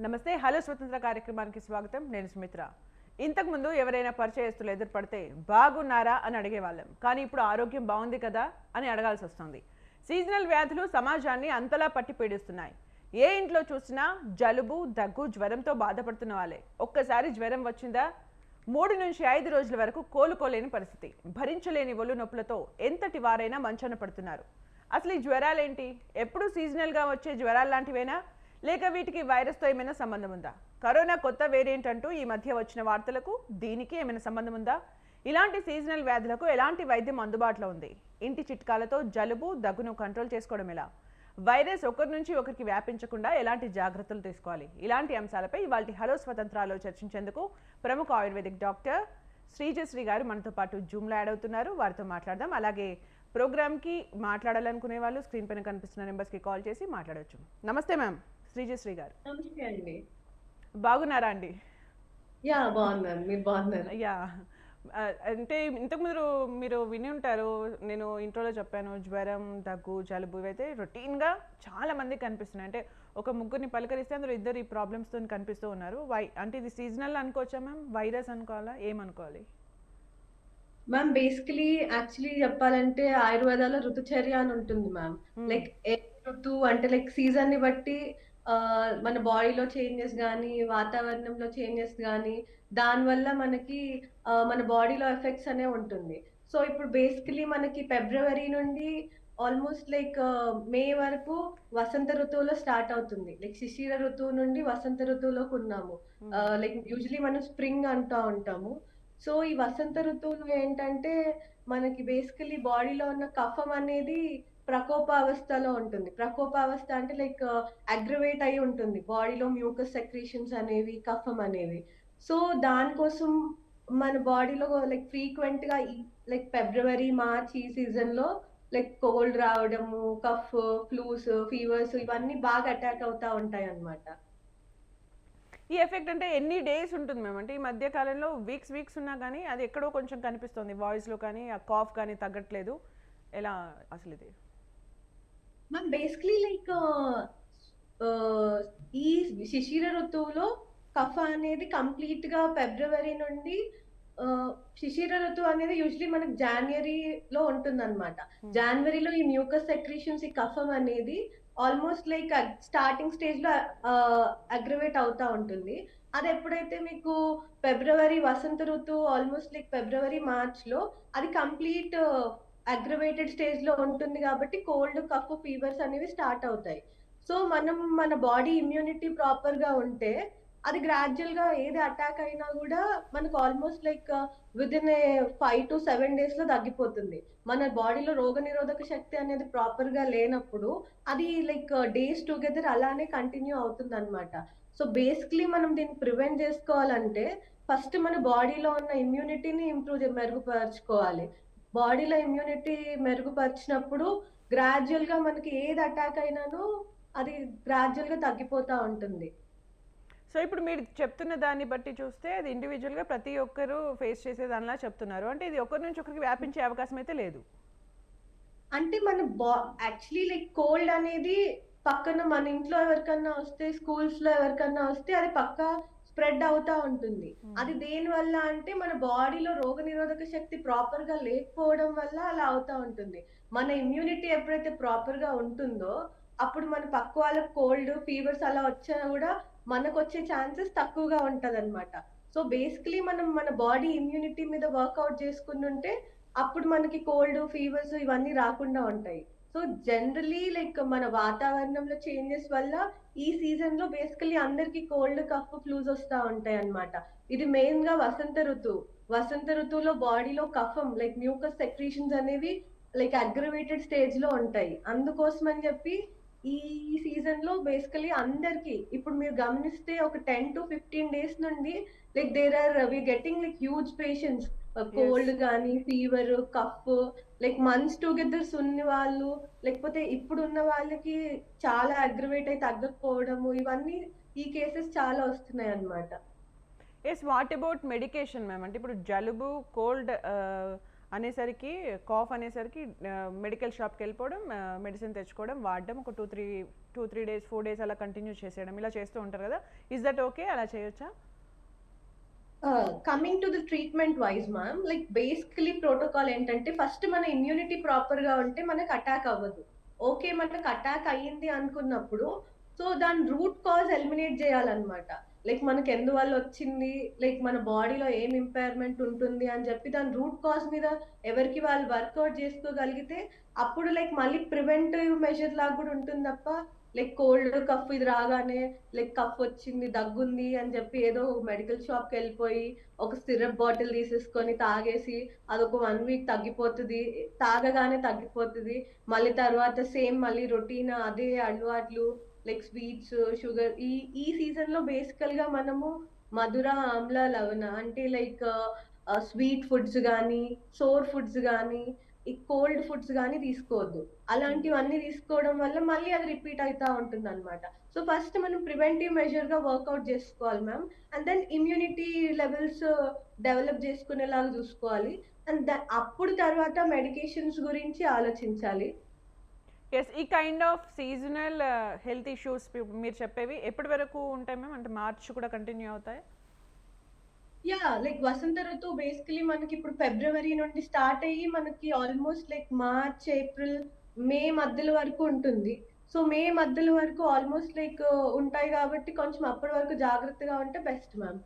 నమస్తే హలో స్వతంత్ర కార్యక్రమానికి స్వాగతం. నేను సుమిత్ర. ఇంతకుముందు ఎవరైనా పరిచయస్తులు ఎదురుపడితే బాగున్నారా అని అడిగేవాళ్ళం. కానీ ఇప్పుడు ఆరోగ్యం బాగుంది కదా అని అడగాల్సి వస్తుంది. సీజనల్ వ్యాధులు సమాజాన్ని అంతలా పట్టి పీడిస్తున్నాయి. ఏ ఇంట్లో చూసినా జలుబు దగ్గు జ్వరంతో బాధపడుతున్న వాళ్ళే. ఒక్కసారి జ్వరం వచ్చిందా? మూడు నుంచి ఐదు రోజుల వరకు కోలుకోలేని పరిస్థితి. భరించలేని ఒళ్ళు నొప్పులతో ఎంతటి వారైనా మంచన పడుతున్నారు. అసలు ఈ జ్వరాలేంటి? ఎప్పుడు సీజనల్గా వచ్చే జ్వరాలు లాంటివేనా? లేక వీటికి వైరస్తో ఏమైనా సంబంధం ఉందా? కరోనా కొత్త వేరియంట్ అంటూ ఈ మధ్య వచ్చిన వార్తలకు దీనికి ఏమైనా సంబంధం ఉందా? ఇలాంటి సీజనల్ వ్యాధులకు ఎలాంటి వైద్యం అందుబాటులో ఉంది? ఇంటి చిట్కాలతో జలుబు దగ్గును కంట్రోల్ చేసుకోవడం ఎలా? వైరస్ ఒకరి నుంచి ఒకరికి వ్యాపించకుండా ఎలాంటి జాగ్రత్తలు తీసుకోవాలి? ఇలాంటి అంశాలపై ఇవాళ హలో స్వతంత్రాలు చర్చించేందుకు ప్రముఖ ఆయుర్వేదిక్ డాక్టర్ శ్రీజశ్రీ గారు మనతో పాటు జూమ్లో యాడ్ అవుతున్నారు. వారితో మాట్లాడదాం. అలాగే ప్రోగ్రామ్కి మాట్లాడాలనుకునే వాళ్ళు స్క్రీన్ పైన కనిపిస్తున్న నెంబర్స్కి కాల్ చేసి మాట్లాడవచ్చు నమస్తే మ్యామ్. శ్రీజశ్రీ గారు. నమస్తే అండి. బాగున్నారా అండి? యా బాగున్నాను. మీరు బాగున్నారు? యా. అంటే ఇంతకు మీరు మీరు విని ఉంటారు నేను ఇంట్రోలో చెప్పాను జ్వరం దగ్గు జలుబు ఇవైతే రొటీన్గా చాలా మందికి కనిపిస్తున్నాయి. అంటే ఒక ముగ్గురిని పలకరిస్తే అందులో ఇద్దరు ఈ ప్రాబ్లమ్స్తో కనిపిస్తూ ఉన్నారు. వై అంటే ఇది సీజనల్ అనుకోవచ్చా మ్యామ్? వైరస్ అనుకోవాలా? ఏమనుకోవాలి మ్యామ్ బేసికలీ యాక్చువల్లీ చెప్పాలంటే ఆయుర్వేదాలో ఋతుచర్య అని ఉంటుంది మ్యామ్. లైక్ ఏ ఋతువు అంటే లైక్ సీజన్ని బట్టి మన బాడీలో చేంజెస్ కానీ వాతావరణంలో చేంజెస్ కానీ దానివల్ల మనకి మన బాడీలో ఎఫెక్ట్స్ అనే ఉంటుంది. సో ఇప్పుడు బేసికలీ మనకి ఫిబ్రవరి నుండి ఆల్మోస్ట్ లైక్ మే వరకు వసంత ఋతువులో స్టార్ట్ అవుతుంది. లైక్ శిశిర ఋతువు నుండి వసంత ఋతువులోకి ఉన్నాము. లైక్ యూజువలీ మనం స్ప్రింగ్ అంటూ ఉంటాము. సో ఈ వసంత ఋతువులో ఏంటంటే మనకి బేసికలీ బాడీలో ఉన్న కఫం అనేది ప్రకోపావస్థలో ఉంటుంది. ప్రకోపావస్థ అంటే లైక్ uh, అగ్రవేట్ అయి ఉంటుంది. బాడీలో మ్యూకస్ సెక్రీషన్స్ అనేవి కఫం అనేవి. సో దానికోసం మన బాడీలో లైక్ ఫ్రీక్వెంట్గా లైక్ ఫిబ్రవరి మార్చ్ ఈ సీజన్లో లైక్ కోల్డ్ రావడము కఫ్ ఫ్లూస్ ఫీవర్స్ ఇవన్నీ బాగా అటాక్ అవుతా ఉంటాయి అన్నమాట ఈ ఎఫెక్ట్ అంటే ఎన్ని డేస్ ఉంటుంది మేము అంటే ఈ మధ్య కాలంలో వీక్స్ వీక్స్ ఉన్నా కానీ అది ఎక్కడో కొంచెం కనిపిస్తుంది. వాయిస్లో కానీ ఆ కాఫ్ కానీ తగ్గట్లేదు. ఎలా అసలు ఇది? మ్యామ్ బేసిక్లీ లైక్ ఈ శిశిర ఋతువులో కఫ అనేది కంప్లీట్గా ఫిబ్రవరి నుండి శిశిర ఋతువు అనేది యూజువలీ మనకి జనవరిలో ఉంటుంది అనమాట జనవరిలో ఈ మ్యూకస్ సెక్రీషన్స్ ఈ కఫం అనేది ఆల్మోస్ట్ లైక్ స్టార్టింగ్ స్టేజ్లో అగ్రవేట్ అవుతా ఉంటుంది. అది ఎప్పుడైతే మీకు ఫిబ్రవరి వసంత ఋతువు ఆల్మోస్ట్ లైక్ ఫిబ్రవరి మార్చ్లో అది కంప్లీట్ అగ్రవేటెడ్ స్టేజ్లో ఉంటుంది కాబట్టి కోల్డ్ కఫ్ ఫీవర్స్ అనేవి స్టార్ట్ అవుతాయి. సో మనం మన బాడీ ఇమ్యూనిటీ ప్రాపర్గా ఉంటే అది గ్రాడ్యువల్గా ఏది అటాక్ అయినా కూడా మనకు almost like with in a five to seven డేస్లో తగ్గిపోతుంది. మన బాడీలో రోగ నిరోధక శక్తి అనేది ప్రాపర్గా లేనప్పుడు అది లైక్ డేస్ టుగెదర్ అలానే కంటిన్యూ అవుతుంది అనమాట సో బేసిక్లీ మనం దీన్ని ప్రివెంట్ చేసుకోవాలంటే ఫస్ట్ మన బాడీలో ఉన్న ఇమ్యూనిటీని ఇంప్రూవ్ మెరుగుపరచుకోవాలి. బాడీలో ఇమ్యూనిటీ మెరుగుపరిచినప్పుడు గ్రాడ్యువల్గా మనకి ఏది అటాక్ అయినానో అది గ్రాడ్యువల్గా తగ్గిపోతా ఉంటుంది. సో ఇప్పుడు మీరు చెప్తున్న దాన్ని బట్టి చూస్తే అది ఇండివిజువల్గా ప్రతి ఒక్కరు ఫేస్ చేసే దానిలా చెప్తున్నారు. అంటే ఇది ఒకరి నుంచి ఒకరికి వ్యాపించే అవకాశం అయితే లేదు. అంటే మన బా యాక్చువల్లీ లైక్ కోల్డ్ అనేది పక్కన మన ఇంట్లో ఎవరికన్నా వస్తే స్కూల్స్లో ఎవరికన్నా వస్తే అది పక్క స్ప్రెడ్ అవుతా ఉంటుంది. అది దేని వల్ల అంటే మన బాడీలో రోగ నిరోధక శక్తి ప్రాపర్గా లేకపోవడం వల్ల అలా అవుతా ఉంటుంది. మన ఇమ్యూనిటీ ఎప్పుడైతే ప్రాపర్గా ఉంటుందో అప్పుడు మన పక్క వాళ్ళకి కోల్డ్ ఫీవర్స్ అలా వచ్చినా కూడా మనకు వచ్చే ఛాన్సెస్ తక్కువగా ఉంటది అనమాట సో బేసికలీ మనం మన బాడీ ఇమ్యూనిటీ మీద వర్కౌట్ చేసుకుని ఉంటే అప్పుడు మనకి కోల్డ్ ఫీవర్స్ ఇవన్నీ రాకుండా ఉంటాయి. సో జనరలీ లైక్ మన వాతావరణంలో చేంజెస్ వల్ల ఈ సీజన్లో బేసికలీ అందరికి కోల్డ్ కఫ్ ఫ్లూస్ వస్తా ఉంటాయి అన్నమాట. ఇది మెయిన్గా వసంత ఋతువు వసంత ఋతువులో బాడీలో కఫం లైక్ మ్యూకస్ సెక్రీషన్స్ అనేవి లైక్ అగ్రవేటెడ్ స్టేజ్లో ఉంటాయి. అందుకోసం అని చెప్పి ఈ సీజన్లో బేసికలీ అందరికి ఇప్పుడు మీరు గమనిస్తే ఒక టెన్ టు ఫిఫ్టీన్ డేస్ నుండి like there are we getting like huge patients cold కానీ fever cough like months togethers ఉన్న వాళ్ళు లేకపోతే ఇప్పుడు ఉన్న వాళ్ళకి చాలా అగ్రవేట్ అయి తగ్గకపోవడము ఇవన్నీ ఈ కేసెస్ చాలా వస్తున్నాయి అన్నమాట yes what about medication ma'am అంటే ఇప్పుడు జలుబు కోల్డ్ అనేసరికి కాఫ్ అనేసరికి మెడికల్ షాప్కి వెళ్ళిపోవడం మెడిసిన్ తెచ్చుకోవడం వాడడం ఒక two three two three days four days అలా కంటిన్యూ చేసేయడం ఇలా చేస్తూ ఉంటారు కదా? ఇస్ దట్ ఓకే అలా చేయొచ్చా? Coming to the treatment wise ma'am like basically protocol ఏంటంటే ఫస్ట్ మన ఇమ్యూనిటీ ప్రాపర్గా ఉంటే మనకు అటాక్ అవ్వదు. ఓకే మనకు అటాక్ అయ్యింది అనుకున్నప్పుడు సో దాని రూట్ కాజ్ ఎలిమినేట్ చేయాలన్నమాట. లైక్ మనకి ఎందువల్ల వచ్చింది? లైక్ మన బాడీలో ఏం ఇంపైర్మెంట్ ఉంటుంది అని చెప్పి దాని రూట్ కాజ్ మీద ఎవరికి వాళ్ళు వర్కౌట్ చేసుకోగలిగితే అప్పుడు లైక్ మళ్ళీ ప్రివెంటివ్ మెజర్ లాగా కూడా ఉంటుంది తప్ప లైక్ కోల్డ్ కఫ్ ఇది రాగానే లైక్ కఫ్ వచ్చింది దగ్గుంది అని చెప్పి ఏదో మెడికల్ షాప్కి వెళ్ళిపోయి ఒక సిరప్ బాటిల్ తీసేసుకొని తాగేసి అదొక వన్ వీక్ తగ్గిపోతుంది. తాగగానే తగ్గిపోతుంది. మళ్ళీ తర్వాత సేమ్ మళ్ళీ రొటీన్ అదే అలవాట్లు లైక్ స్వీట్స్ షుగర్ ఈ ఈ సీజన్లో బేసికల్గా మనము మధుర ఆమ్ల లవణ అంటే లైక్ స్వీట్ ఫుడ్స్ కానీ సోర్ ఫుడ్స్ కానీ ఈ కోల్డ్ ఫుడ్స్ కానీ తీసుకోవద్దు. అలాంటివన్నీ తీసుకోవడం వల్ల మళ్ళీ అది రిపీట్ అవుతా ఉంటుంది అనమాట సో ఫస్ట్ మనం ప్రివెంటివ్ మెజర్గా వర్కౌట్ చేసుకోవాలి ma'am. And then immunity levels develop చేసుకునేలాగా చూసుకోవాలి. అండ్ అప్పుడు తర్వాత మెడికేషన్స్ గురించి ఆలోచించాలి. ఎస్ ఈ kind of seasonal health issues మీరు చెప్పేవి ఎప్పటి వరకు ఉంటాయి మ్యామ్? అంటే మార్చ్ కూడా కంటిన్యూ అవుతాయి? యా లైక్ వసంత ఋతువు బేసికలీ మనకి ఇప్పుడు ఫిబ్రవరి నుండి స్టార్ట్ అయ్యి మనకి almost like March April May మధ్యలో వరకు ఉంటుంది. సో మే మధ్యలో వరకు ఆల్మోస్ట్ లైక్ uh, ఉంటాయి కాబట్టి కొంచెం అప్పటి వరకు జాగ్రత్తగా ఉంటే best ma'am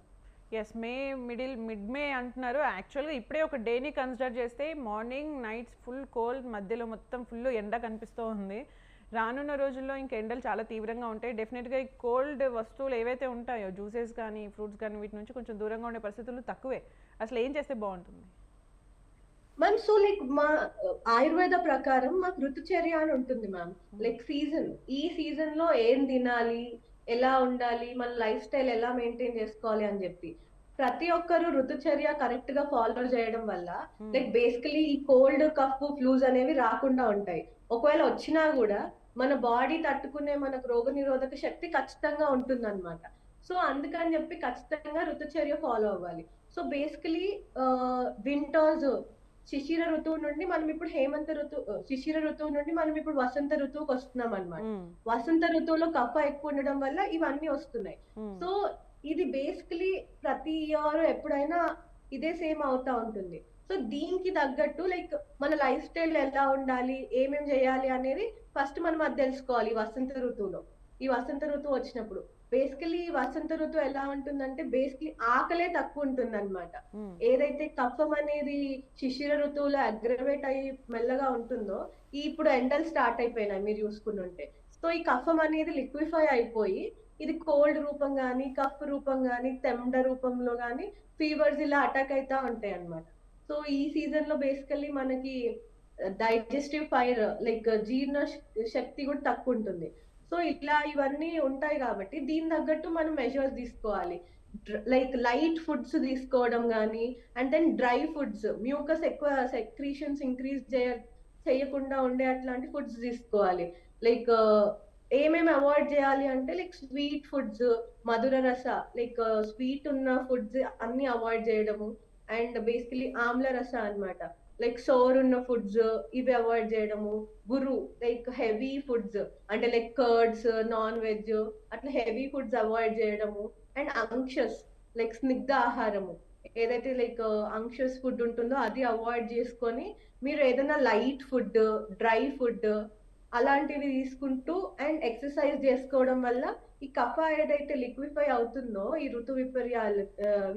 yes May middle mid May అంటున్నారు. యాక్చువల్గా ఇప్పుడే ఒక డేని కన్సిడర్ చేస్తే మార్నింగ్ నైట్స్ ఫుల్ కోల్డ్ మధ్యలో మొత్తం ఫుల్ ఎండ కనిపిస్తూ ఉంది. రానున్న రోజుల్లో ఇంక ఎండలు చాలా తీవ్రంగా ఉంటాయి. డెఫినెట్గా ఈ కోల్డ్ వస్తువులు ఏవైతే ఉంటాయో జ్యూసెస్ కానీ ఫ్రూట్స్ కానీ వీటి నుంచి కొంచెం దూరంగా ఉండే పరిస్థితులు తక్కువే. అసలు ఏం చేస్తే బాగుంటుంది? మ్యామ్ సో లైక్ మా ఆయుర్వేద ప్రకారం మాకు ఋతుచర్య అని ఉంటుంది మ్యామ్ లైక్ సీజన్ ఈ సీజన్లో ఏం తినాలి? ఎలా ఉండాలి? మన లైఫ్ స్టైల్ ఎలా మెయింటైన్ చేసుకోవాలి అని చెప్పి. ప్రతి ఒక్కరు ఋతుచర్య కరెక్ట్గా ఫాలో చేయడం వల్ల లైక్ బేసికలీ ఈ కోల్డ్ కఫ్ ఫ్లూస్ అనేవి రాకుండా ఉంటాయి. ఒకవేళ వచ్చినా కూడా మన బాడీ తట్టుకునే మనకు రోగ నిరోధక శక్తి ఖచ్చితంగా ఉంటుంది అనమాట సో అందుకని చెప్పి ఖచ్చితంగా ఋతుచర్య ఫాలో అవ్వాలి. సో బేసికలీ వింటర్స్ శిశిర ఋతువు నుండి మనం ఇప్పుడు హేమంత ఋతువు శిశిర ఋతువు నుండి మనం ఇప్పుడు వసంత ఋతువుకి వస్తున్నాం అనమాట. వసంత ఋతువులో కఫ ఎక్కువ ఉండడం వల్ల ఇవన్నీ వస్తున్నాయి. సో ఇది బేసికలీ ప్రతి ఇయర్ ఎప్పుడైనా ఇదే సేమ్ అవుతా ఉంటుంది. సో దీనికి తగ్గట్టు లైక్ మన లైఫ్ స్టైల్ ఎలా ఉండాలి ఏమేం చేయాలి అనేది ఫస్ట్ మనం అది తెలుసుకోవాలి ఈ వసంత ఋతువులో. ఈ వసంత ఋతువు వచ్చినప్పుడు. బేసికలీ వసంత ఋతువు ఎలా ఉంటుందంటే బేసికలీ ఆకలే తక్కువ ఉంటుంది అనమాట మ్మ్. ఏదైతే కఫం అనేది శిశిర ఋతువులో అగ్రవేట్ అయ్యి మెల్లగా ఉంటుందో ఈ ఇప్పుడు ఎండలు స్టార్ట్ అయిపోయినాయి మీరు చూసుకుంటుంటే సో ఈ కఫం అనేది లిక్విఫై అయిపోయి ఇది కోల్డ్ రూపం కానీ కఫ్ రూపం కానీ తెమ్డ రూపంలో కానీ ఫీవర్స్ ఇలా అటాక్ అవుతా ఉంటాయి అన్నమాట సో ఈ సీజన్లో బేసికల్లీ మనకి డైజెస్టివ్ ఫైర్ లైక్ జీర్ణ శక్తి కూడా తక్కువ ఉంటుంది. సో ఇట్లా ఇవన్నీ ఉంటాయి కాబట్టి దీని తగ్గట్టు మనం మెజర్స్ తీసుకోవాలి. లైక్ లైట్ ఫుడ్స్ తీసుకోవడం కానీ and then dry foods mucus ఎక్కువ సెక్రీషన్స్ ఇంక్రీజ్ చేయ చేయకుండా ఉండే అట్లాంటి ఫుడ్స్ తీసుకోవాలి. లైక్ ఏమేమి అవాయిడ్ చేయాలి అంటే లైక్ స్వీట్ ఫుడ్స్ మధుర రస లైక్ స్వీట్ uh, ఉన్న ఫుడ్స్ అన్ని అవాయిడ్ చేయడము. అండ్ బేసికలీ ఆమ్ల రస అన్నమాట. లైక్ సోర్ ఉన్న ఫుడ్స్ ఇవి అవాయిడ్ చేయడము గురు లైక్ హెవీ ఫుడ్స్ అంటే లైక్ కర్డ్స్ నాన్ వెజ్ అట్లా హెవీ ఫుడ్స్ అవాయిడ్ చేయడము అండ్ అంక్షస్ లైక్ స్నిగ్ధ ఆహారము. ఏదైతే లైక్ అంక్షస్ ఫుడ్ ఉంటుందో అది అవాయిడ్ చేసుకొని మీరు ఏదైనా లైట్ ఫుడ్ డ్రై ఫుడ్ అలాంటివి తీసుకుంటూ అండ్ ఎక్సర్సైజ్ చేసుకోవడం వల్ల ఈ కఫ ఏదైతే లిక్విఫై అవుతుందో ఈ ఋతు విపర్యాలు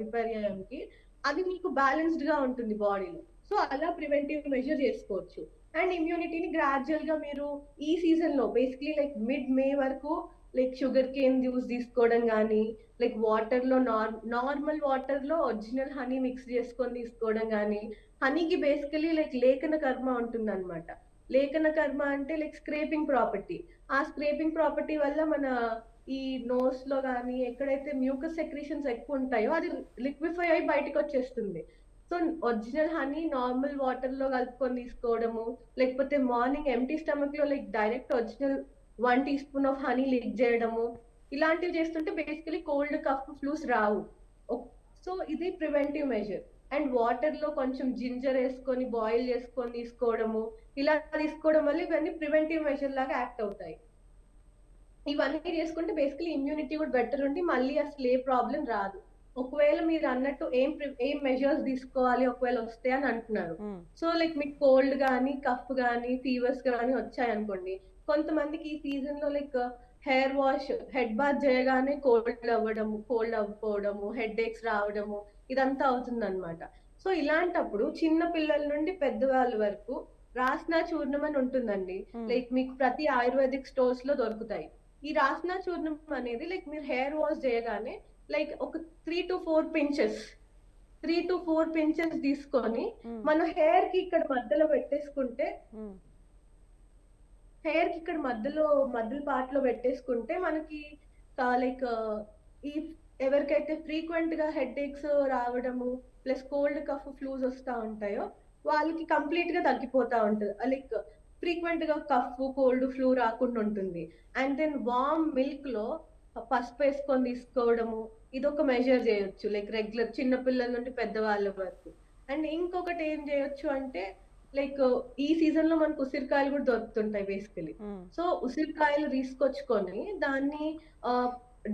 విపర్యానికి విపర్యాయంకి అది మీకు బ్యాలెన్స్డ్గా ఉంటుంది బాడీలో సో అలా ప్రివెంటివ్ మెజర్ చేసుకోవచ్చు. అండ్ ఇమ్యూనిటీని గ్రాడ్యువల్గా మీరు ఈ సీజన్లో బేసిక్లీ లైక్ మిడ్ మే వరకు లైక్ షుగర్ కేన్ జ్యూస్ తీసుకోవడం కానీ లైక్ వాటర్లో నార్ నార్మల్ వాటర్లో ఒరిజినల్ హనీ మిక్స్ చేసుకొని తీసుకోవడం కానీ హనీకి బేసికలీ లైక్ లేఖన కర్మ ఉంటుంది అనమాట లేఖన కర్మ అంటే లైక్ స్క్రేపింగ్ ప్రాపర్టీ ఆ స్క్రేపింగ్ ప్రాపర్టీ వల్ల మన ఈ నోస్లో కానీ ఎక్కడైతే మ్యూకస్ సెక్రీషన్స్ ఎక్కువ ఉంటాయో అది లిక్విఫై అయి బయటకు వచ్చేస్తుంది సో ఒరిజినల్ హనీ నార్మల్ వాటర్లో కలుపుకొని తీసుకోవడము లేకపోతే morning empty స్టమక్లో like direct original one teaspoon of honey lick చేయడము ఇలాంటివి చేస్తుంటే బేసికలీ కోల్డ్ కఫ్ ఫ్లూస్ రావు. సో ఇది ప్రివెంటివ్ మెజర్ అండ్ వాటర్లో కొంచెం జింజర్ వేసుకొని బాయిల్ చేసుకొని తీసుకోవడము ఇలా తీసుకోవడం వల్ల ఇవన్నీ ప్రివెంటివ్ మెజర్ లాగా యాక్ట్ అవుతాయి. ఇవన్నీ చేసుకుంటే బేసికలీ ఇమ్యూనిటీ కూడా బెటర్ ఉండి మళ్ళీ అసలు ఏ ప్రాబ్లం రాదు. ఒకవేళ మీరు అన్నట్టు ఏం ఏం మెజర్స్ తీసుకోవాలి ఒకవేళ వస్తే అని అంటున్నారు. సో లైక్ మీకు కోల్డ్ కానీ కఫ్ కానీ ఫీవర్స్ కానీ వచ్చాయి అనుకోండి కొంతమందికి ఈ సీజన్లో like hair wash head bath చేయగానే కోల్డ్ అవ్వడము కోల్డ్ అవ్వకపోవడము హెడ్ ఏక్స్ రావడము ఇదంతా అవుతుంది అనమాట సో ఇలాంటప్పుడు చిన్న పిల్లల నుండి పెద్దవాళ్ళ వరకు రాస్నా చూర్ణం అని ఉంటుందండి. లైక్ మీకు ప్రతి ఆయుర్వేదిక్ స్టోర్స్లో దొరుకుతాయి. ఈ రాస్నా చూర్ణం అనేది లైక్ మీరు హెయిర్ వాష్ చేయగానే లైక్ ఒక three to four pinches three to four pinches తీసుకొని. మన హెయిర్కి ఇక్కడ మధ్యలో పెట్టేసుకుంటే. హెయిర్కి ఇక్కడ మధ్యలో మధ్యలో పార్ట్లో పెట్టేసుకుంటే మనకి లైక్ ఈ ఎవరికైతే ఫ్రీక్వెంట్గా హెడ్ ఏక్స్ రావడము ప్లస్ కోల్డ్ కఫ్ ఫ్లూస్ వస్తా ఉంటాయో వాళ్ళకి కంప్లీట్గా తగ్గిపోతా ఉంటుంది లైక్ ఫ్రీక్వెంట్గా కఫ్ కోల్డ్ ఫ్లూ రాకుండా ఉంటుంది అండ్ దెన్ వామ్ మిల్క్లో పసుపు వేసుకొని తీసుకోవడము ఇది ఒక మెజర్ చేయొచ్చు లైక్ రెగ్యులర్ చిన్న పిల్లల నుండి పెద్దవాళ్ళ వరకు అండ్ ఇంకొకటి ఏం చేయొచ్చు అంటే లైక్ ఈ సీజన్లో మనకు ఉసిరికాయలు కూడా దొరుకుతుంటాయి బేసికలీ. సో ఉసిరికాయలు తీసుకొచ్చుకొని దాన్ని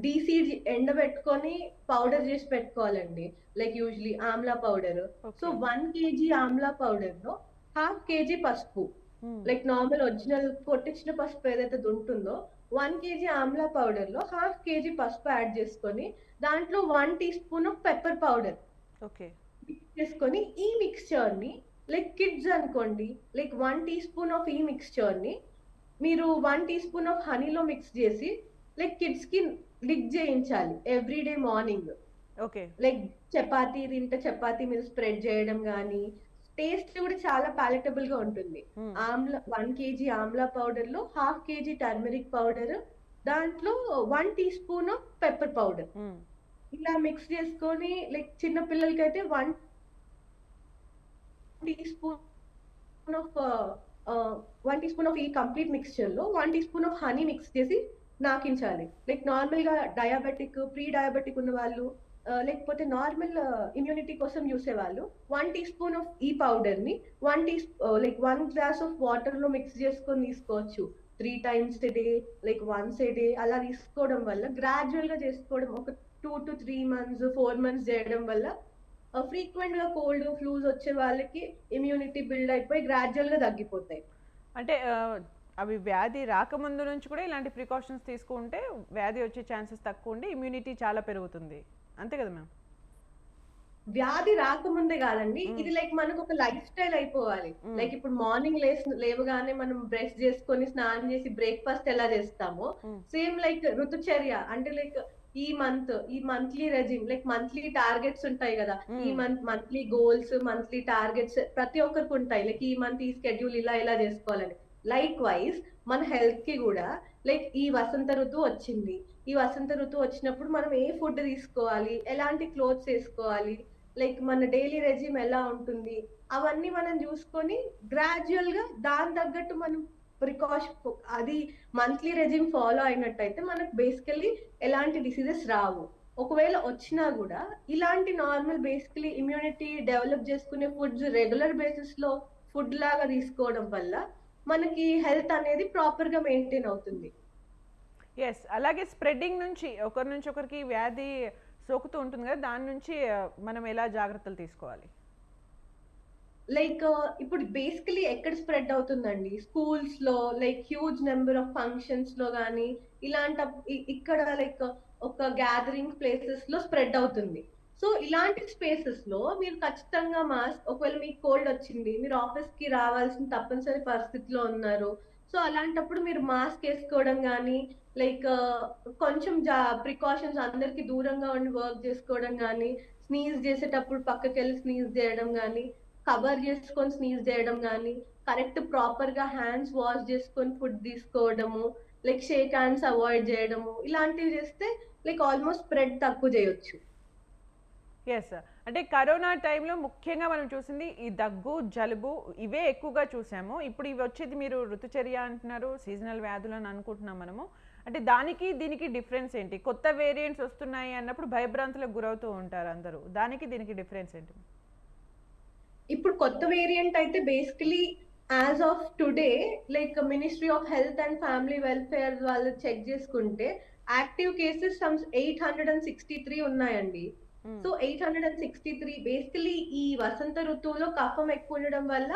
డీసీడ్ ఎండబెట్టుకొని పౌడర్ చేసి పెట్టుకోవాలండి like usually amla powder so. One kg amla పౌడర్లో హాఫ్ కేజీ పసుపు. లైక్ నార్మల్ ఒరిజినల్ కొట్టించిన పసుపు ఏదైతే ఉంటుందో వన్ కేజీ ఆమ్లా పౌడర్లో హాఫ్ కేజీ పసుపు యాడ్ చేసుకొని దాంట్లో one teaspoon of pepper powder okay చేసుకొని ఈ మిక్స్చర్ని లైక్ కిడ్స్ అనుకోండి like one teaspoon of ఈ మిక్స్చర్ని మీరు వన్ టీ స్పూన్ ఆఫ్ హనీలో మిక్స్ చేసి లైక్ కిడ్స్కి లిక్ చేయించాలి every day morning okay like chapati తింటే చపాతీ మీద స్ప్రెడ్ చేయడం కానీ టేస్ట్ కూడా చాలా పాలటబుల్గా ఉంటుంది మ్మ్. ఆమ్లా వన్ కేజీ ఆమ్లా పౌడర్లో హాఫ్ కేజీ టర్మరిక్ పౌడర్ దాంట్లో one teaspoon of pepper powder. ఇలా మిక్స్ చేసుకొని లైక్ చిన్న పిల్లలకి అయితే one teaspoon of one teaspoon of ఈ complete మిక్స్చర్లో one teaspoon of honey mix చేసి నాకించాలి లైక్ నార్మల్గా డయాబెటిక్ ప్రీ డయాబెటిక్ ఉన్న వాళ్ళు లేకపోతే నార్మల్ ఇమ్యూనిటీ కోసం చూసేవాళ్ళు. వన్ టీ స్పూన్ ఆఫ్ ఈ పౌడర్ని one tea like one glass of వాటర్లో మిక్స్ చేసుకొని తీసుకోవచ్చు. Three times a day like once a day అలా తీసుకోవడం వల్ల గ్రాడ్యువల్గా చేసుకోవడం ఒక two to three months four months చేయడం వల్ల ఫ్రీక్వెంట్గా కోల్డ్ ఫ్లూస్ వచ్చే వాళ్ళకి ఇమ్యూనిటీ బిల్డ్ అయిపోయి గ్రాడ్యువల్గా తగ్గిపోతాయి. అంటే అవి వ్యాధి రాకముందు నుంచి కూడా ఇలాంటి ప్రికాషన్స్ తీసుకుంటే వ్యాధి వచ్చే ఛాన్సెస్ తక్కువ ఉండి ఇమ్యూనిటీ చాలా పెరుగుతుంది. అంతే కదా మ్యామ్ వ్యాధి రాకముందే కాదండి. ఇది లైక్ మనకు ఒక లైఫ్ స్టైల్ అయిపోవాలి. లైక్ ఇప్పుడు మార్నింగ్ లేస్ లేవగానే మనం బ్రష్ చేసుకొని స్నానం చేసి బ్రేక్ఫాస్ట్ ఎలా చేస్తామో. సేమ్ లైక్ ఋతుచర్య అంటే లైక్ ఈ మంత్ ఈ monthly regime like monthly targets ఉంటాయి కదా. ఈ month monthly goals monthly targets ప్రతి ఒక్కరికి ఉంటాయి లైక్ ఈ మంత్ ఈ స్కెడ్యూల్ ఇలా ఇలా చేసుకోవాలని లైక్ వైజ్ మన హెల్త్కి కూడా లైక్ ఈ వసంత ఋతువు వచ్చింది ఈ వసంత ఋతువు వచ్చినప్పుడు మనం ఏ ఫుడ్ తీసుకోవాలి? ఎలాంటి క్లోత్స్ వేసుకోవాలి? లైక్ మన డైలీ రెజిమ్ ఎలా ఉంటుంది? అవన్నీ మనం చూసుకొని గ్రాడ్యువల్గా దాని తగ్గట్టు మనం ప్రికాషన్ అది మంత్లీ రెజిమ్ ఫాలో అయినట్టయితే మనకు బేసికల్లీ ఎలాంటి డిసీజెస్ రావు. ఒకవేళ వచ్చినా కూడా ఇలాంటి నార్మల్ బేసికలీ ఇమ్యూనిటీ డెవలప్ చేసుకునే ఫుడ్స్ రెగ్యులర్ బేసిస్లో ఫుడ్ లాగా తీసుకోవడం వల్ల మనకి హెల్త్ అనేది ప్రాపర్గా మెయింటైన్ అవుతుంది. ఎస్ అలాగే స్ప్రెడ్డింగ్ నుంచి ఒకరి నుంచి ఒకరికి వ్యాధి సోకుతూ ఉంటుంది కదా దాని నుంచి మనం ఎలా జాగ్రత్తలు తీసుకోవాలి? లైక్ ఇప్పుడు బేసికలీ ఎక్కడ స్ప్రెడ్ అవుతుందండి? స్కూల్స్లో లైక్ హ్యూజ్ నెంబర్ ఆఫ్ ఫంక్షన్స్లో కానీ ఇలాంటి ఇక్కడ లైక్ ఒక గ్యాదరింగ్ ప్లేసెస్లో స్ప్రెడ్ అవుతుంది. సో ఇలాంటి స్పేసెస్లో మీరు ఖచ్చితంగా మాస్క్ ఒకవేళ మీకు కోల్డ్ వచ్చింది మీరు ఆఫీస్కి రావాల్సిన తప్పనిసరి పరిస్థితిలో ఉన్నారు. సో అలాంటప్పుడు మీరు మాస్క్ వేసుకోవడం కానీ లైక్ uh, కొంచెం జా ప్రికాషన్స్ అందరికి దూరంగా ఉండి వర్క్ చేసుకోవడం కానీ స్నీజ్ చేసేటప్పుడు పక్కకి వెళ్ళి స్నీజ్ చేయడం కానీ కవర్ చేసుకొని స్నీజ్ చేయడం కానీ కరెక్ట్ ప్రాపర్గా హ్యాండ్స్ వాష్ చేసుకొని ఫుడ్ తీసుకోవడము లైక్ షేక్ హ్యాండ్స్ అవాయిడ్ చేయడము ఇలాంటివి చేస్తే లైక్ ఆల్మోస్ట్ స్ప్రెడ్ తక్కువ చేయొచ్చు. ఎస్ అంటే కరోనా టైంలో ముఖ్యంగా మనం చూసింది ఈ దగ్గు జలుబు ఇవే ఎక్కువగా చూసాము. ఇప్పుడు ఇవి వచ్చేది మీరు ఋతుచర్య అంటున్నారు సీజనల్ వ్యాధులు అని అనుకుంటున్నాం మనము. అంటే దానికి దీనికి డిఫరెన్స్ ఏంటి? కొత్త వేరియంట్స్ వస్తున్నాయి అన్నప్పుడు భయభ్రాంతులకు గురవుతూ ఉంటారు అందరూ. దానికి దీనికి డిఫరెన్స్ ఏంటి? ఇప్పుడు కొత్త వేరియంట్ అయితే basically as of today like ministry of health and family welfare వాళ్ళు చెక్ చేసుకుంటే active cases sums eight hundred and sixty three ఉన్నాయండి. So eight hundred and sixty three basically ఈ వసంత ఋతువులో కఫం ఎక్కువ ఉండడం వల్ల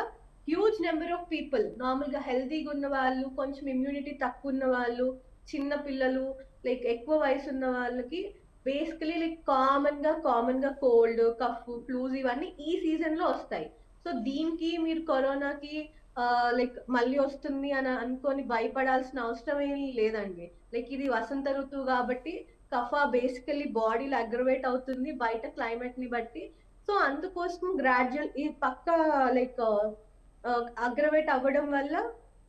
హ్యూజ్ నెంబర్ ఆఫ్ పీపుల్ నార్మల్గా హెల్తీగా ఉన్న వాళ్ళు కొంచెం ఇమ్యూనిటీ తక్కువ ఉన్న వాళ్ళు చిన్న పిల్లలు లైక్ ఎక్కువ వయసు ఉన్న వాళ్ళకి బేసికలీ లైక్ కామన్గా కామన్గా కోల్డ్ కఫ్ ఫ్లూస్ ఇవన్నీ ఈ సీజన్లో వస్తాయి. సో దీనికి మీరు కరోనాకి లైక్ మళ్ళీ వస్తుంది అని అనుకొని భయపడాల్సిన అవసరం ఏమీ లేదండి. లైక్ ఇది వసంత ఋతువు కాబట్టి కఫా బేసికలీ బాడీలో అగ్రవేట్ అవుతుంది బయట క్లైమేట్ని బట్టి. సో అందుకోసం గ్రాడ్యువల్ ఈ పక్క లైక్ అగ్రవేట్ అవ్వడం వల్ల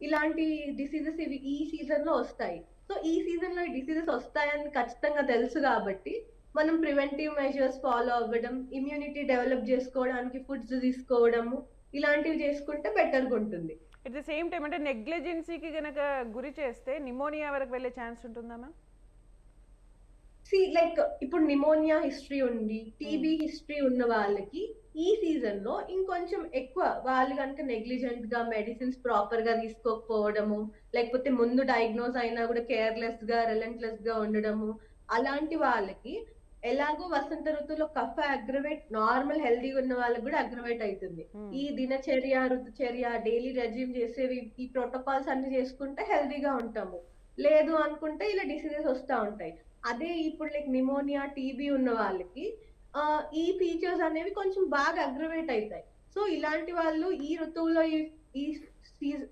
ఇలాంటి డిసీజెస్ ఇవి ఈ సీజన్లో వస్తాయి. సో ఈ సీజన్లో డిసీజెస్ వస్తాయని ఖచ్చితంగా తెలుసు కాబట్టి మనం ప్రివెంటివ్ మెజర్స్ ఫాలో అవ్వడం ఇమ్యూనిటీ డెవలప్ చేసుకోవడానికి ఫుడ్స్ తీసుకోవడము ఇలాంటివి చేసుకుంటే బెటర్గా ఉంటుంది ఎట్ ద సేమ్ టైం అంటే నెగ్లిజెన్సీకి గనక గురి చేస్తే నిమోనియా వరకు వెళ్ళే ఛాన్స్ ఉంటుందా మ్యామ్? సి లైక్ ఇప్పుడు నిమోనియా హిస్టరీ ఉంది టీబీ హిస్టరీ ఉన్న వాళ్ళకి ఈ సీజన్లో ఇంకొంచెం ఎక్కువ వాళ్ళు కనుక నెగ్లిజెంట్గా మెడిసిన్స్ ప్రాపర్గా తీసుకోకపోవడము లేకపోతే ముందు డయాగ్నోస్ అయినా కూడా కేర్లెస్గా రిలెంట్లెస్గా ఉండడము అలాంటి వాళ్ళకి ఎలాగో వసంత ఋతువులో కఫ అగ్రవేట్ నార్మల్ హెల్దీగా ఉన్న వాళ్ళకి కూడా అగ్రవేట్ అవుతుంది Hmm. ఈ దినచర్య ఋతుచర్య డైలీ రెజ్యూమ్ చేసేవి ఈ ప్రోటోకాల్స్ అన్ని చేసుకుంటే హెల్దీగా ఉంటాము. లేదు అనుకుంటే ఇలా డిసీజెస్ వస్తూ ఉంటాయి. అదే ఇప్పుడు లైక్ నిమోనియా టీబీ ఉన్న వాళ్ళకి ఈ ఫీచర్స్ అనేవి కొంచెం బాగా అగ్రవేట్ అవుతాయి సో ఇలాంటి వాళ్ళు ఈ ఋతువులో ఈ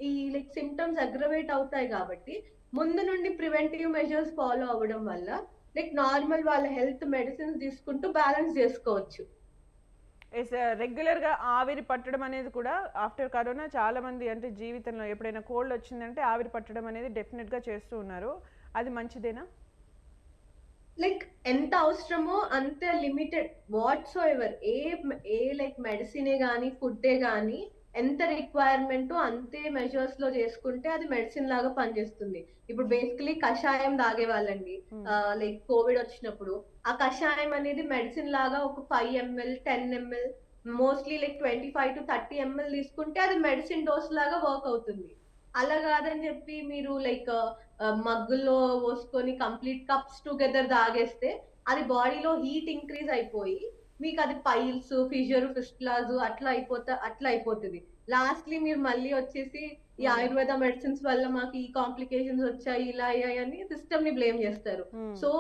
ఈ లైక్ సిమ్టమ్స్ అగ్రవేట్ అవుతాయి కాబట్టి ముందు నుండి ప్రివెంటివ్ మెజర్స్ ఫాలో అవ్వడం వల్ల లైక్ నార్మల్ వాళ్ళ హెల్త్ మెడిసిన్స్ తీసుకుంటూ బ్యాలెన్స్ చేసుకోవచ్చు. ఎస్ రెగ్యులర్గా uh, ఆవిరి పట్టడం అనేది కూడా ఆఫ్టర్ కరోనా చాలా మంది అంటే జీవితంలో ఎప్పుడైనా కోల్డ్ వచ్చిందంటే ఆవిరి పట్టడం అనేది డెఫినెట్గా చేస్తూ ఉన్నారు. అది మంచిదేనా? లైక్ ఎంత అవసరమో అంత limited what's ever a a like మెడిసినే కానీ ఫుడ్డే కానీ ఎంత రిక్వైర్మెంట్ అంతే మెజర్స్లో చేసుకుంటే అది మెడిసిన్ లాగా పనిచేస్తుంది. ఇప్పుడు బేసికలీ కషాయం తాగే వాళ్ళండి Hmm. లైక్ కోవిడ్ వచ్చినప్పుడు ఆ కషాయం అనేది మెడిసిన్ లాగా ఒక five ML ten ML mostly like twenty five to thirty ML తీసుకుంటే అది మెడిసిన్ డోస్ లాగా వర్క్ అవుతుంది. అలా కాదని చెప్పి మీరు లైక్ మగ్గుల్లో పోసుకొని కంప్లీట్ కప్స్ టుగెదర్ తాగేస్తే అది బాడీలో హీట్ ఇంక్రీజ్ అయిపోయి మీకు అది పైల్స్ ఫిజియర్ ఫిస్ట్లాస్ అట్లా అయిపోతా అట్లా అయిపోతుంది లాస్ట్లీ మీరు మళ్ళీ వచ్చేసి ఈ Hmm. ఆయుర్వేద మెడిసిన్స్ వల్ల మాకు ఈ కాంప్లికేషన్స్ వచ్చాయి ఇలా అయ్యాయి అని సిస్టమ్ని బ్లేమ్ చేస్తారు Hmm. సో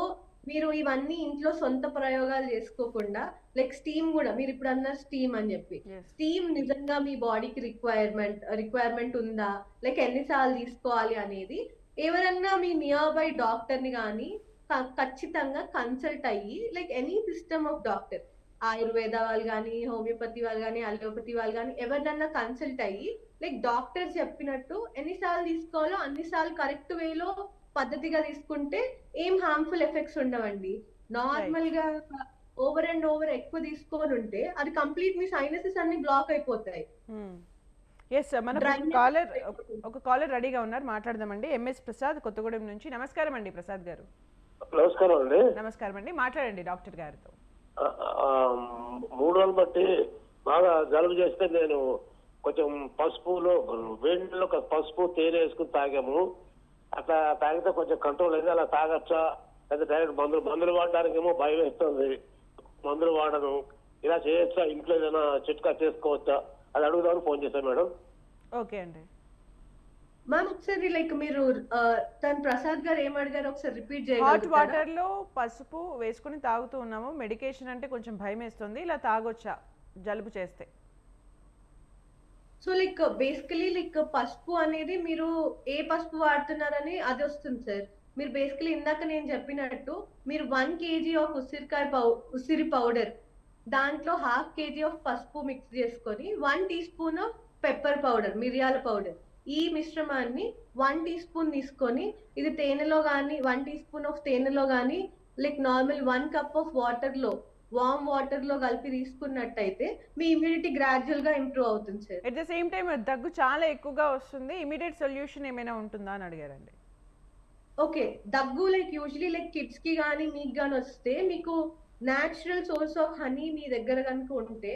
మీరు ఇవన్నీ ఇంట్లో సొంత ప్రయోగాలు చేసుకోకుండా లైక్ స్టీమ్ కూడా మీరు ఇప్పుడు అన్న స్టీమ్ అని చెప్పి. స్టీమ్ నిజంగా మీ బాడీకి రిక్వైర్మెంట్ రిక్వైర్మెంట్ ఉందా లైక్ ఎన్నిసార్లు తీసుకోవాలి అనేది ఎవరన్నా మీ నియర్ బై డాక్టర్ని కానీ ఖచ్చితంగా కన్సల్ట్ అయ్యి like any system of doctor Ayurveda వాళ్ళు కానీ హోమియోపతి వాళ్ళు కానీ అలోపతి వాళ్ళు కానీ ఎవరినన్నా కన్సల్ట్ అయ్యి లైక్ డాక్టర్ చెప్పినట్టు ఎన్నిసార్లు తీసుకోవాలో అన్నిసార్లు కరెక్ట్ వేలో పద్ధతిగా తీసుకుంటే ఏం హార్మ్ఫుల్ ఎఫెక్ట్స్ ఉండవండి. నార్మల్గా ఓవర్ అండ్ ఓవర్ ఎక్కువ తీసుకొని ఉంటే అది కంప్లీట్ మీ సైనసెస్ అన్ని బ్లాక్ అయిపోతాయి. Hmm. ఎస్ మన కాలర్. ఒక కాలర్ రెడీగా ఉన్నారు. మాట్లాడదామండి. ఎంఎస్ ప్రసాద్ కొత్తగూడెం నుంచి. నమస్కారం అండి ప్రసాద్ గారు. నమస్కారం అండి. నమస్కారం అండి. మాట్లాడండి డాక్టర్ గారితో. మూడు రోజులు బట్టి బాగా జలుబు చేస్తే నేను కొంచెం పసుపులో వేడి నీళ్ళలో ఒక పసుపు తేనె వేసుకుని తాగాము. అట్లా తాగితే కొంచెం కంట్రోల్ అయింది. అలా తాగచ్చా? లేదా డైరెక్ట్ మందులు మందులు వాడడానికి ఏమో భయం వేస్తుంది. మందులు వాడను. ఇలా చేయొచ్చా? ఇంట్లో ఏదైనా చిట్కా చేసుకోవచ్చా? అది అడుగుదామని ఫోన్ చేశాను మేడం. ఓకే అండి. మ్యామ్ ఒకసారి లైక్ మీరు తను ప్రసాద్ గారు ఏం అడిగారు ఒకసారి రిపీట్ హాట్ చేయగలుగుతారా? వాటర్లో పసుపు వేసుకుని తాగుతూ ఉన్నాము. మెడికేషన్ అంటే కొంచెం భయం వేస్తుంది ఇలా తాగొచ్చా? జలుబు చేస్తే. సో లైక్ బేసికలీ లైక్ పసుపు అనేది మీరు ఏ పసుపు వాడుతున్నారని అది వస్తుంది సార్. మీరు బేసికలీ ఇందాక నేను చెప్పినట్టు మీరు వన్ కేజీ ఆఫ్ ఉసిరికాయ పౌ ఉసిరి పౌడర్ దాంట్లో హాఫ్ కేజీ ఆఫ్ పసుపు మిక్స్ చేసుకొని one teaspoon of pepper powder మిరియాల పౌడర్ ఈ మిశ్రమాన్ని వన్ టీ స్పూన్ తీసుకొని ఇది తేనెలో కానీ వన్ టీ స్పూన్ ఆఫ్ తేనెలో కానీ like normal one cup of వాటర్లో వామ్ వాటర్లో కలిపి తీసుకున్నట్టయితే మీ ఇమ్యూనిటీ గ్రాడ్యువల్గా ఇంప్రూవ్ అవుతుంది sir at the same time దగ్గు చాలా ఎక్కువగా వస్తుంది. ఇమీడియట్ సొల్యూషన్ ఏమైనా ఉంటుందా అని అడిగారండి. ఓకే దగ్గు లైక్ యూజువలీ లైక్ కిడ్స్కి కానీ మీకు కానీ వస్తే మీకు న్యాచురల్ సోర్స్ ఆఫ్ హనీ మీ దగ్గర కనుక ఉంటే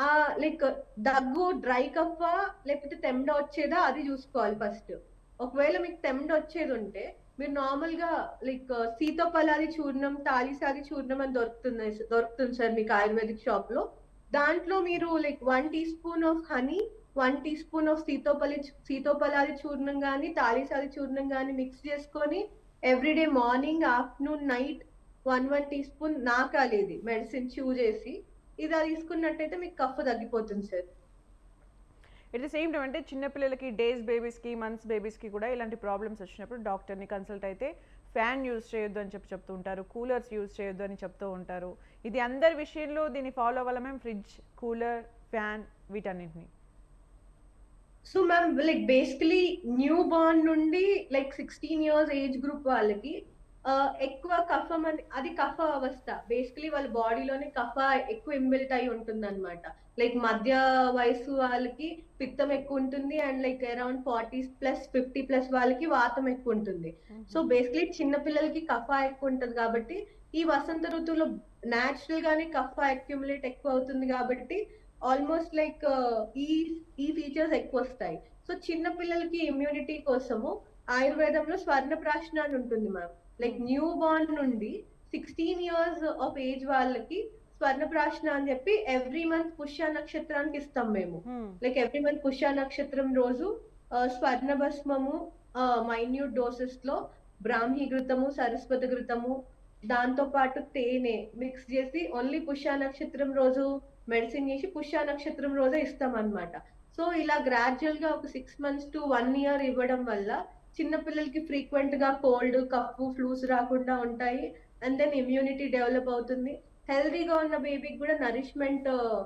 ఆ లైక్ దగ్గు డ్రై కఫ్ లేకపోతే తెమ్డ వచ్చేదా అది చూసుకోవాలి ఫస్ట్ ఒకవేళ మీకు తెమ్డ వచ్చేది ఉంటే మీరు నార్మల్గా లైక్ సీతోపలాది చూర్ణం తాలిసాది చూర్ణం అని దొరుకుతుంది దొరుకుతుంది సార్ మీకు ఆయుర్వేదిక్ షాప్లో. దాంట్లో మీరు like one teaspoon of honey one teaspoon of సీతోపలి సీతోపలాది చూర్ణం కానీ తాలిసాది చూర్ణం కానీ మిక్స్ చేసుకొని everyday morning afternoon night one one teaspoon నాకాలేదు medicine చూ చేసి. ఇది తీసుకున్నట్టయితే మీకు కఫ్ తగ్గిపోతుంది sir. At the same time అంటే చిన్నపిల్లలకి డేస్ బేబీస్కి మంత్స్ బేబీస్కి కూడా ఇలాంటి ప్రాబ్లమ్స్ వచ్చినప్పుడు డాక్టర్ని కన్సల్ట్ అయితే ఫ్యాన్ యూజ్ చేయొద్దు అని చెప్పి చెప్తూ ఉంటారు కూలర్స్ యూజ్ చేయొద్దు అని చెప్తూ ఉంటారు. ఇది అందరి విషయంలో దీన్ని ఫాలో అవ్వాలి మేము ఫ్రిడ్జ్ కూలర్ ఫ్యాన్ వీటన్నింటిని. So ma'am like basically newborn నుండి like sixteen years age group వాళ్ళకి ఎక్కువ కఫం అని అది కఫ అవస్థ. బేసికలీ వాళ్ళ బాడీలోనే కఫ ఎక్కువ ఇన్బిల్ట్ అయి ఉంటుంది అనమాట లైక్ మధ్య వయసు వాళ్ళకి పిత్తం ఎక్కువ ఉంటుంది and like around forty plus fifty plus వాళ్ళకి వాతం ఎక్కువ ఉంటుంది. సో బేసిక్లీ చిన్న పిల్లలకి కఫ ఎక్కువ ఉంటది కాబట్టి ఈ వసంత ఋతువులో నాచురల్ గానే కఫ అక్యుములేట్ ఎక్కువ అవుతుంది కాబట్టి ఆల్మోస్ట్ లైక్ ఈ ఈ ఫీచర్స్ ఎక్కువ వస్తాయి. సో చిన్న పిల్లలకి ఇమ్యూనిటీ కోసము ఆయుర్వేదంలో స్వర్ణ ప్రాశన అని ఉంటుంది మ్యామ్. లైక్ న్యూ బార్న్ నుండి సిక్స్టీన్ ఇయర్స్ ఆఫ్ ఏజ్ వాళ్ళకి స్వర్ణ ప్రాశన అని చెప్పి ఎవ్రీ మంత్ పుష్య నక్షత్రానికి ఇస్తాం మేము. లైక్ ఎవ్రీ మంత్ పుష్య నక్షత్రం రోజు స్వర్ణ భస్మము మైన్యూట్ డోసెస్లో బ్రాహ్మీ ఘృతము సరస్వతి ఘృతము దాంతో పాటు తేనె మిక్స్ చేసి ఓన్లీ పుష్య నక్షత్రం రోజు మెడిసిన్ చేసి పుష్య నక్షత్రం రోజే ఇస్తాం అన్నమాట సో ఇలా గ్రాడ్యువల్గా ఒక six months to one year ఇవ్వడం వల్ల చిన్న పిల్లలకి ఫ్రీక్వెంట్గా కోల్డ్ కఫ్ ఫ్లూస్ రాకుండా ఉంటాయి. అండ్ దెన్ ఇమ్యూనిటీ డెవలప్ అవుతుంది. హెల్దీగా ఉన్న బేబీకి కూడా నరిష్మెంట్ uh,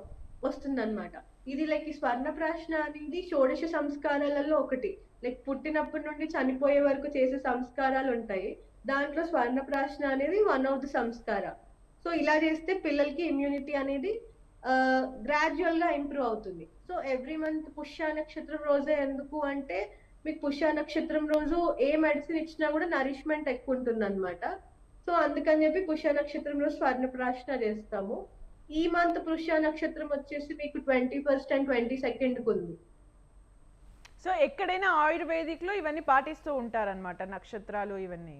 వస్తుంది అనమాట ఇది లైక్ ఈ స్వర్ణప్రాశన అనేది షోడశ సంస్కారాలలో ఒకటి. లైక్ పుట్టినప్పటి నుండి చనిపోయే వరకు చేసే సంస్కారాలు ఉంటాయి. దాంట్లో స్వర్ణ ప్రాశన అనేది వన్ ఆఫ్ ది సంస్కార. సో ఇలా చేస్తే పిల్లలకి ఇమ్యూనిటీ అనేది uh, గ్రాడ్యువల్గా ఇంప్రూవ్ అవుతుంది. సో ఎవ్రీ మంత్ పుష్య నక్షత్రం రోజే ఎందుకు అంటే మీకు పుష్య నక్షత్రం రోజు ఏ మెడిసిన్ ఇచ్చినా కూడా నరిష్మెంట్ ఎక్కువ ఉంటుంది అనమాట సో అందుకని చెప్పి పుష్య నక్షత్రం రోజు స్వర్ణ ప్రాశన చేస్తాము. ఈ మంత్ పుష్య నక్షత్రం వచ్చేసి మీకు twenty first and twenty second ఉంది. సో ఎక్కడైనా ఆయుర్వేదిక్లో ఇవన్నీ పాటిస్తూ ఉంటారనమాట నక్షత్రాలు ఇవన్నీ?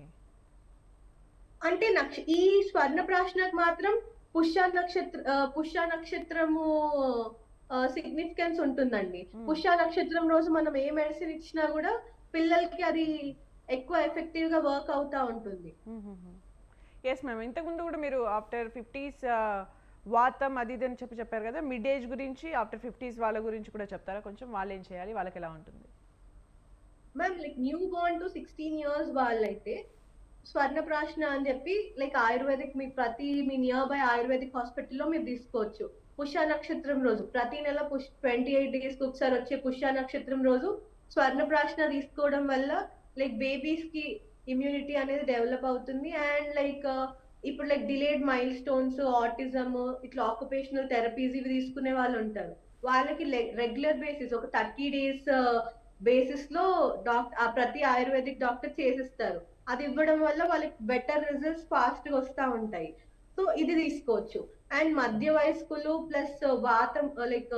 అంటే నక్ష ఈ స్వర్ణ ప్రాశనకు మాత్రం పుష్య నక్షత్ర పుష్య నక్షత్రము సిగ్నిఫికెన్స్ ఉంటుందండి. పుష్య నక్షత్రం రోజు మనం ఏ మెడిసిన్ ఇచ్చినా కూడా పిల్లలకి అది ఎక్కువ ఎఫెక్టివ్గా వర్క్ అవుతా ఉంటుంది. ఎస్ మ్యామ్ ఇంతకుముందు కూడా మీరు ఆఫ్టర్ ఫిఫ్టీస్ వాతం అది ఇది అని చెప్పి చెప్పారు కదా మిడ్ ఏజ్ గురించి ఆఫ్టర్ ఫిఫ్టీస్ వాళ్ళ గురించి కూడా చెప్తారా? కొంచెం వాళ్ళు ఏం చేయాలి వాళ్ళకి ఎలా ఉంటుంది? Ma'am like newborn to sixteen years వాళ్ళైతే స్వర్ణ ప్రాశన అని చెప్పి లైక్ ఆయుర్వేదిక్ మీ ప్రతి మీ నియర్ బై ఆయుర్వేదిక్ హాస్పిటల్లో మీరు తీసుకోవచ్చు. పుష్య నక్షత్రం రోజు. ప్రతి నెల పుష్ ట్వంటీ ఎయిట్ డేస్కి ఒకసారి వచ్చే పుష్య నక్షత్రం రోజు స్వర్ణప్రాశన తీసుకోవడం వల్ల లైక్ బేబీస్కి ఇమ్యూనిటీ అనేది డెవలప్ అవుతుంది. అండ్ లైక్ uh, ఇప్పుడు like delayed milestones autism ఇట్లా ఆక్యుపేషనల్ థెరపీస్ ఇవి తీసుకునే వాళ్ళు ఉంటారు. వాళ్ళకి రెగ్యులర్ బేసిస్ ఒక థర్టీ డేస్ బేసిస్లో డాక్టర్ ప్రతి ఆయుర్వేదిక్ డాక్టర్ చేసిస్తారు. అది ఇవ్వడం వల్ల వాళ్ళకి బెటర్ రిజల్ట్స్ ఫాస్ట్గా వస్తూ ఉంటాయి. సో ఇది తీసుకోవచ్చు. అండ్ మధ్య వయస్కులు ప్లస్ uh, వాతం లైక్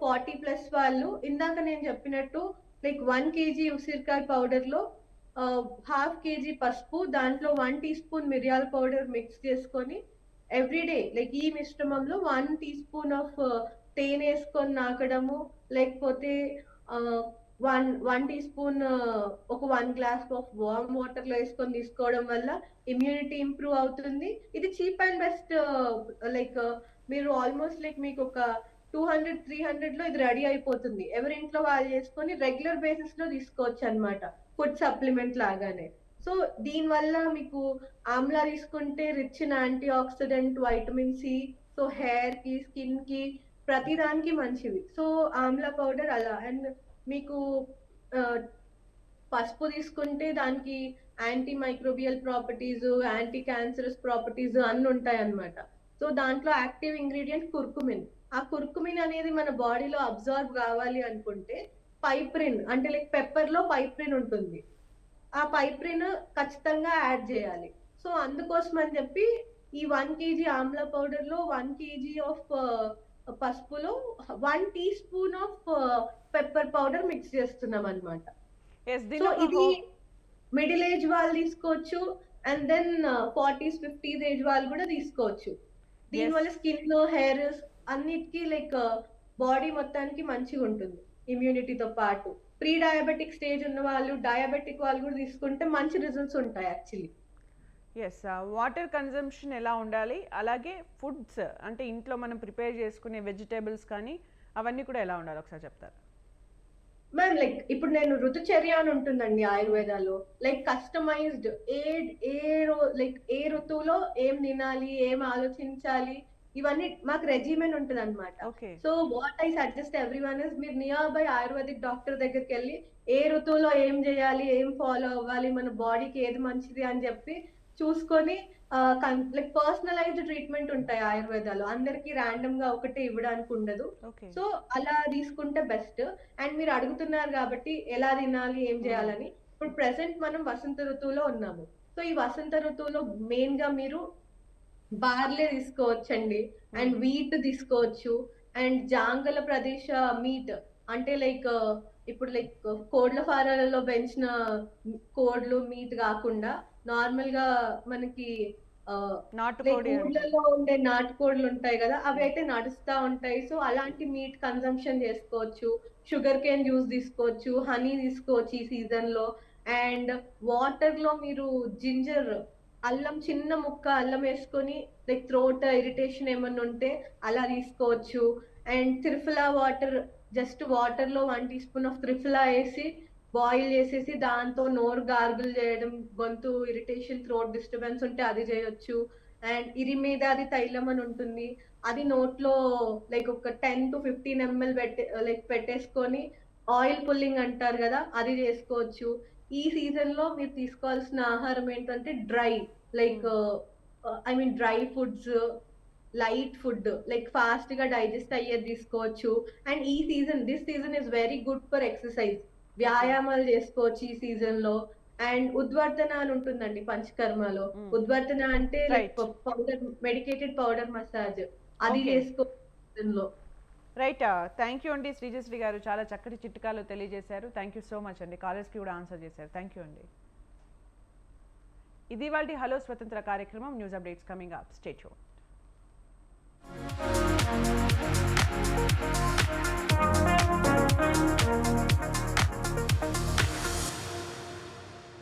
ఫార్టీ ప్లస్ వాళ్ళు. ఇందాక నేను చెప్పినట్టు లైక్ వన్ కేజీ ఉసిరికాయ పౌడర్లో హాఫ్ uh, కేజీ పసుపు దాంట్లో వన్ టీ స్పూన్ మిరియాల పౌడర్ మిక్స్ చేసుకొని ఎవ్రీడే లైక్ ఈ మిశ్రమంలో వన్ టీ స్పూన్ ఆఫ్ తేనె వేసుకొని నాకడము లేకపోతే uh, one one teaspoon ఒక వన్ గ్లాస్ ఆఫ్ వార్మ్ వాటర్లో వేసుకొని తీసుకోవడం వల్ల ఇమ్యూనిటీ ఇంప్రూవ్ అవుతుంది. ఇది చీప్ అండ్ బెస్ట్ లైక్ మీరు ఆల్మోస్ట్ లైక్ మీకు ఒక టూ హండ్రెడ్ త్రీ హండ్రెడ్లో ఇది రెడీ అయిపోతుంది. ఎవరి ఇంట్లో వాళ్ళు చేసుకొని రెగ్యులర్ బేసిస్లో తీసుకోవచ్చు అన్నమాట ఫుడ్ సప్లిమెంట్ లాగానే. సో దీని వల్ల మీకు ఆమ్లా తీసుకుంటే rich in antioxidant vitamin C so హెయిర్కి స్కిన్కి ప్రతి దానికి మంచిది సో ఆమ్లా పౌడర్ అలా. అండ్ మీకు పసుపు తీసుకుంటే దానికి antimicrobial properties anti cancerous properties అన్ని ఉంటాయి అన్నమాట సో దాంట్లో యాక్టివ్ ఇంగ్రీడియంట్ కుర్కుమిన్ ఆ కుర్కుమిన్ అనేది మన బాడీలో అబ్జర్వ్ కావాలి అనుకుంటే పైప్రిన్ అంటే లైక్ పెప్పర్లో పైప్రిన్ ఉంటుంది. ఆ పైప్రిన్ ఖచ్చితంగా యాడ్ చేయాలి. సో అందుకోసం అని చెప్పి ఈ వన్ కేజీ ఆమ్ల పౌడర్లో వన్ కేజీ ఆఫ్ పసుపులో one teaspoon of pepper powder mix చేస్తున్నాం అనమాట సో ఇది మిడిల్ ఏజ్ వాళ్ళు తీసుకోవచ్చు and then forties fifties age వాళ్ళు కూడా తీసుకోవచ్చు. దీనివల్ల స్కిన్ హెయిర్ అన్నిటికీ లైక్ బాడీ మొత్తానికి మంచిగా ఉంటుంది ఇమ్యూనిటీతో పాటు. ప్రీ డయాబెటిక్ స్టేజ్ ఉన్న వాళ్ళు డయాబెటిక్ వాళ్ళు కూడా తీసుకుంటే మంచి రిజల్ట్స్ ఉంటాయి యాక్చువల్లీ. ఎస్ వాటర్ కన్జంప్షన్ ఎలా ఉండాలి? అలాగే ఫుడ్స్ అంటే ఇంట్లో మనం ప్రిపేర్ చేసుకునే వెజిటేబుల్స్ కానీ అవన్నీ కూడా ఎలా ఉండాలి? ఒకసారి చెప్తారు? మ్యామ్ లైక్ ఇప్పుడు నేను ఋతుచర్య అని ఉంటుందండి ఆయుర్వేదాలో లైక్ కస్టమైజ్డ్ ఏ ఏ రో లైక్ ఏ ఋతువులో ఏం తినాలి ఏం ఆలోచించాలి ఇవన్నీ మాకు రెజిమెంట్ ఉంటుంది అనమాట okay so what I suggest every one is మీరు నియర్ బై ఆయుర్వేదిక్ డాక్టర్ దగ్గరికి వెళ్ళి ఏ ఋతువులో ఏం చేయాలి ఏం ఫాలో అవ్వాలి మన బాడీకి ఏది మంచిది అని చెప్పి చూసుకొని లైక్ పర్సనలైజ్డ్ ట్రీట్మెంట్ ఉంటాయి ఆయుర్వేదాలో. అందరికి ర్యాండమ్గా ఒకటే ఇవ్వడానికి ఉండదు. సో అలా తీసుకుంటే బెస్ట్ అండ్ మీరు అడుగుతున్నారు కాబట్టి ఎలా తినాలి ఏం చేయాలని. ఇప్పుడు ప్రెసెంట్ మనం వసంత ఋతువులో ఉన్నాము. సో ఈ వసంత ఋతువులో మెయిన్గా మీరు బార్లే తీసుకోవచ్చండి. అండ్ వీట్ తీసుకోవచ్చు. అండ్ జాంగల ప్రదేశ మీట్ అంటే లైక్ ఇప్పుడు లైక్ కోడ్ల ఫారాలలో పెంచిన కోడ్లు మీట్ కాకుండా నార్మల్గా మనకి. ఊర్లలో ఉండే నాటుకోడ్లు ఉంటాయి కదా అవి అయితే నడుస్తా ఉంటాయి. సో అలాంటి మీట్ కన్సంప్షన్ చేసుకోవచ్చు. షుగర్ కేన్ జ్యూస్ తీసుకోవచ్చు హనీ తీసుకోవచ్చు ఈ సీజన్లో అండ్ వాటర్లో మీరు జింజర్ అల్లం చిన్న ముక్క అల్లం వేసుకొని లైక్ థ్రోట్ ఇరిటేషన్ ఏమన్నా ఉంటే అలా తీసుకోవచ్చు. అండ్ త్రిఫలా వాటర్ జస్ట్ వాటర్లో one teaspoon of triphala వేసి బాయిల్ చేసేసి దాంతో నోరు గార్గుల్ చేయడం గొంతు ఇరిటేషన్ థ్రోట్ డిస్టర్బెన్స్ ఉంటే అది చేయొచ్చు. అండ్ ఇరి మీద అది తైలం అని ఉంటుంది. అది నోట్లో లైక్ ఒక టెన్ టు ఫిఫ్టీన్ ఎంఎల్ పెట్టే లైక్ పెట్టేసుకొని ఆయిల్ పుల్లింగ్ అంటారు కదా అది చేసుకోవచ్చు. ఈ సీజన్లో మీరు తీసుకోవాల్సిన ఆహారం ఏంటంటే dry like I mean dry foods light food like ఫాస్ట్గా డైజెస్ట్ అయ్యేది తీసుకోవచ్చు. అండ్ ఈ season this season is very good for exercise. వ్యాయామాలు చేసుకోవచ్చు ఈ సీజన్లో. అండ్ ఉద్వర్తన అని ఉంటుందండి పంచకర్మలో. ఉద్వర్తన అంటే. Powder medicated powder massage. అది Okay. చేసుకో season లో రైట్ థ్యాంక్ యూ అండి శ్రీజశ్రీ గారు. చాలా చక్కటి చిట్కాలు తెలియజేశారు. థ్యాంక్ యూ సో మచ్ అండి. కాలర్స్కి కూడా ఆన్సర్ చేశారు. థ్యాంక్ యూ అండి. ఇది వాళ్ళ హలో స్వతంత్ర కార్యక్రమం. News updates coming up state